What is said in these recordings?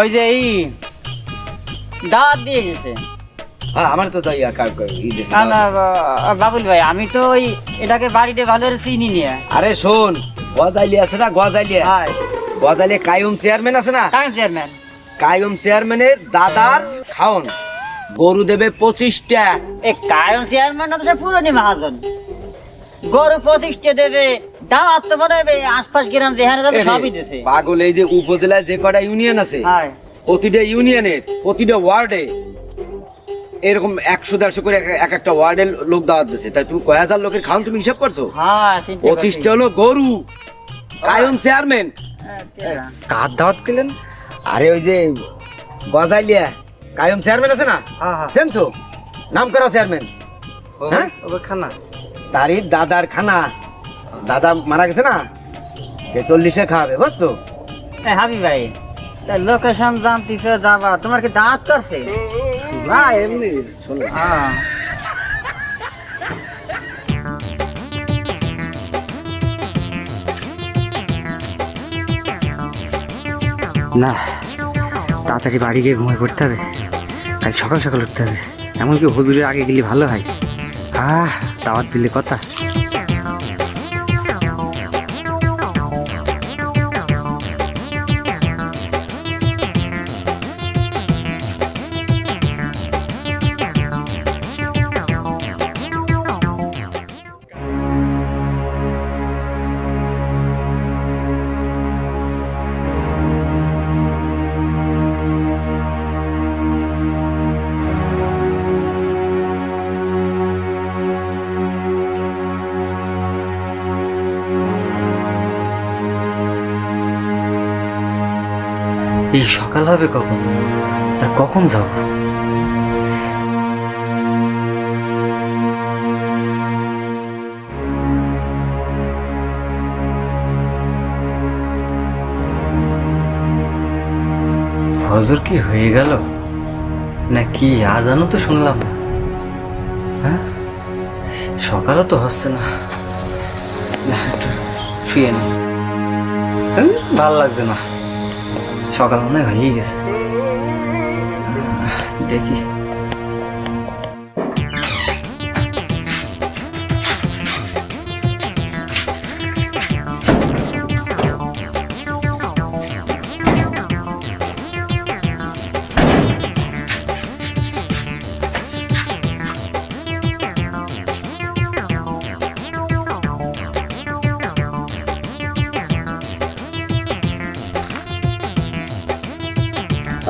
ওই যে এই দাঁত দিয়ে গেছে। হ্যাঁ আমার তো তাই কার না না বাবুল ভাই আমি তো ওই এটাকে বাড়িতে ভালো করে চিনি নিয়ে। আরে শোন গজাইলি আছে না গজাইলি হাই গজাইলি কায়ুম চেয়ারম্যান আছে না? Time chairman. কায়ুম চেয়ারম্যানের দাদার খাওন গরু দেবে পঁচিশটা। এ কায়ন চেয়ারম্যান তো সে পুরনি মহাজন। গরু পঁচিশটা দেবে দাঁত তো মনে আশপাশ গ্রাম যেখানে যাবে সবই দেছে। পাগল এই যে উপজেলায় যে কটা ইউনিয়ন আছে প্রতিটা ইউনিয়নের প্রতিটা ওয়ার্ডে এরকম একশো দেড়শো করে এক- এক একটা ওয়ার্ডের লোক দাওয়াত দিচ্ছে তাই তুমি কয় হাজার লোকের খাওন তুমি হিসাব করছ? হ্যাঁ। পঁচিশটা হলো গরু কায়ুম চেয়ারম্যান। হ্যাঁ, কার দাওয়াত পেলেন আরে ওই যে গজাইলিয়া কায়ুম চেয়ারম্যান আছে না? হ্যাঁ হ্যাঁ। চেনছো নাম করা চেয়ারম্যান হ্যাঁ? খানা। তারই দাদার খানা। দাদা মারা গেছে না? সে চল্লিশে খাওয়াবে বুঝছ? হাবি ভাই লোকেশন জানতিছে যাবা। তোমার কি দাঁত করছে না এমনি শোনো। হ্যাঁ। না তাড়াতাড়ি বাড়ি গিয়ে ঘুমিয়ে পড়তে হবে। কাল সকাল সকাল উঠতে হবে। এমনকি হুজুরের আগে গেলে ভালো হয়। আহ দাওয়াত দিলে কথা। এই সকাল হবে কখন? আর কখন যাব? হজর কি হয়ে গেল? না কি, আজানও তো শুনলাম না। হ্যাঁ? সকালও তো হচ্ছে না। একটু শুয়ে নি। ভালো লাগছে না। সকাল মনে হয় গেছে। দেখি।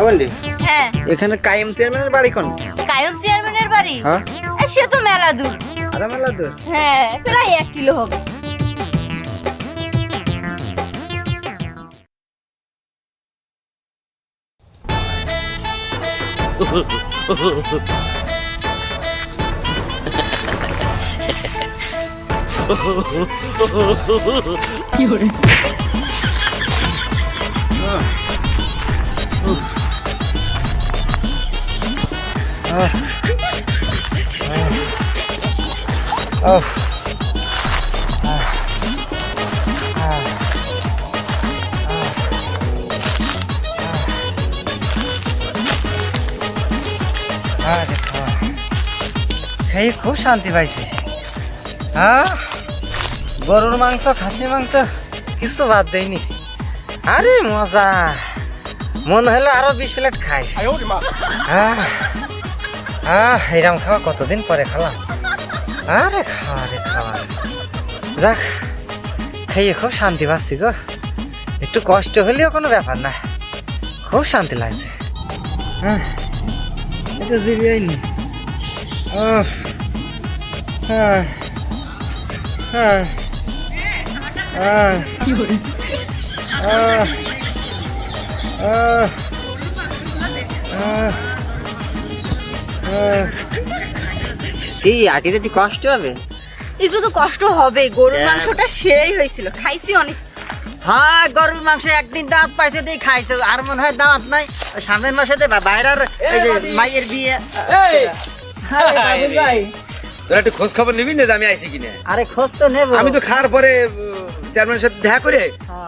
বন্ধু হ্যাঁ। এখানে কায়েম চেয়ারম্যানের বাড়ি কোন? কায়ম চেয়ারম্যানের বাড়ি? হ্যাঁ। সে তো মেলা দূর। আরে মেলা দূর? হ্যাঁ প্রায় এক কিলো হবে। আরে খাওয়া খেয়ে খুব শান্তি পাইছি। হ্যাঁ গরুর মাংস খাসি মাংস কিছু বাদ দেয়নি আরে মজা। মন হলে আরও বিশ প্লেট খাই। আহ, আহ এরম খাওয়া কতদিন পরে খেলাম? আরে খাওয়া রে খাওয়া যাক, খেয়ে খুব শান্তি পাচ্ছি গো। একটু কষ্ট হলেও কোনো ব্যাপার না। খুব শান্তি লাগছে। হ্যাঁ উফ হ্যাঁ হ্যাঁ আহ আহ আহ। এই আটিতে কি কষ্ট হবে? একটু তো কষ্ট হবে গরুর মাংসটা সেই হয়েছিল খাইছি অনেক। হ্যাঁ গরুর মাংস একদিন দাঁত পাইছে দিয়ে খাইছে আর মনে হয় দাঁত নাই সামনের মাসে বাইরের এই যে মাইয়ের বিয়ে। তোরা একটু খোঁজ খবর নিবি না যে আমি আইছি কিনা? আরে খোঁজ তো নেব। আমি তো খাওয়ার পরে চেয়ারম্যানের সাথে দেখা করে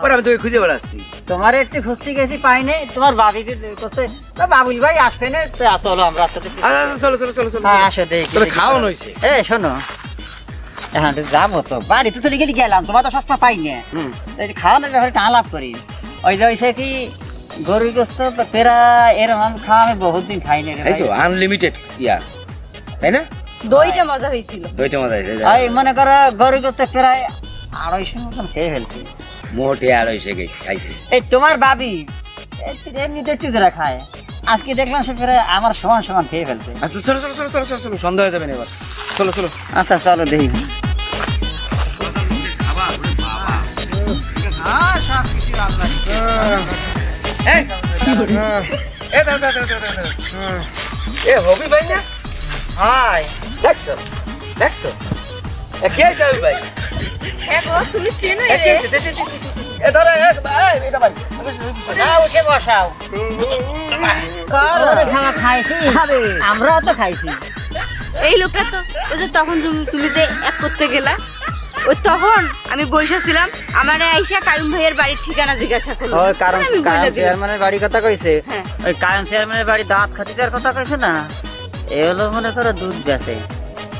পরে আমি তোকে খুঁজে বেড়াচ্ছি। তোমার একটু খুঁজতে গেছি পাইনি তোমার বাবি করছে "তা বাবুল ভাই আসবে না তো চলো আমরা সাথে আচ্ছা, আচ্ছা, চলো চলো চলো চলো হ্যাঁ আসো দেখি তোর। খাওয়ানো এ শোনো হ্যাঁ যাব তো। বাড়ি তো চলে গেলি গেলাম। তোমার তো সবসময় পাই না। খাওয়ানোর ব্যাপারে একটা আলাপ করি। ওই যে কি গরুর গোস্ত পেরা এরকম খাওয়া আমি বহুত দিন ভাই। খাইছো আনলিমিটেড ইয়া। তাই না? দইটা মজা হয়েছিল। দুইটা মজা আছে ওই মনে করো গরুর গোস্ত প্রায় আড়াইশো মতন খেয়ে ফেলছি। মোটে আর এসে গেছি খাইছে। এই তোমার বাবি একটু এমনিতে একটু করে খায়। আজকে দেখলাম সে প্রায় আমার সমান সমান খেয়ে ফেলছে। আচ্ছা চলো চলো চলো চলো চলো চলো সন্ধ্যা হয়ে যাবে না এবার। চলো চলো। আচ্ছা চলো দেখি। এ হবি ভাই না? হাই। দেখছ? দেখছ? কে আছে হবি ভাই। হ্যাঁ গো তুমি চেনো এ? কে? আছে দে দে দে, দে, দে। এ ধরো এ ভাই এটা ভাই। না উঠে বসাও। কার? খাওয়া খাইছি। আমরাও তো খাইছি। এই লোকটা তো ওই যে তখন তুমি তুমি যে এক করতে গেলা ওই তখন আমি বসে ছিলাম আমার আইসা কায়ুম ভাইয়ের বাড়ির ঠিকানা জিজ্ঞাসা করল। ওই কারণ বলে চেয়ারম্যানের বাড়ির কথা কইছে? হ্যাঁ। ওই কারণ চেয়ারম্যানের বাড়ি দাঁত খাতিদার কথা কইছে না? এ হলো মনে করো দুধ বেচে।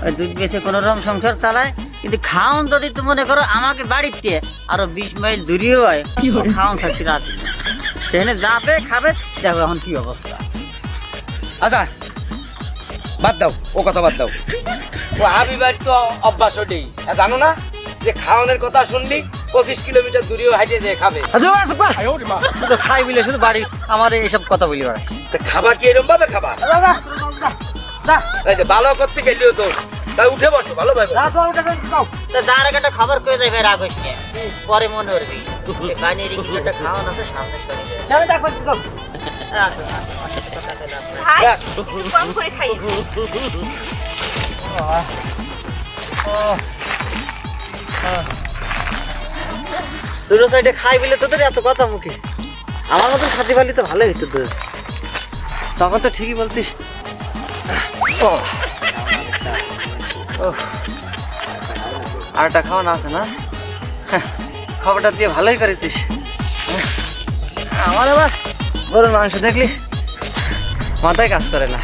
ওই দুধ বেচে কোনো রকম সংসার চালায় কিন্তু খাওন যদি তুমি মনে করো আমাকে বাড়িতে আরও বিশ মাইল দূরেও হয় খাওন থাকতে রাজি না। সেখানে যাবে খাবে দেখো এখন কি অবস্থা। আচ্ছা বাদ দাও ও কথা বাদ দাও। ও হাবিবার তো অভ্যাস ওটাই জানো না যে খাওয়ানোর কথা শুনলি পঁচিশ কিলোমিটার দূরেও হাইটে যে খাবে। খাই বলে শুধু বাড়ি আমার এইসব কথা বলি বেড়াচ্ছি। খাবার কি এরকম ভাবে খাবার ভালো করতে গেলেও তো। উঠে বসো ভালো আগে একটা খবর পরে মনে করবি কানের একটা খাওয়ান আছে সামনে ভাই ব্যাস। কম করে খাই। দুটো সাইডে খাই বলে তোদের এত কথা মুখে? আমার মতন খাতে পারলি তো ভালোই হইতো তোর তখন তো ঠিকই বলতিস আরটা খাওয়ানো আছে না? খবরটা দিয়ে ভালোই করেছিস। আমার আবার গরুর মাংস দেখলি, মাথায় কাজ করে না।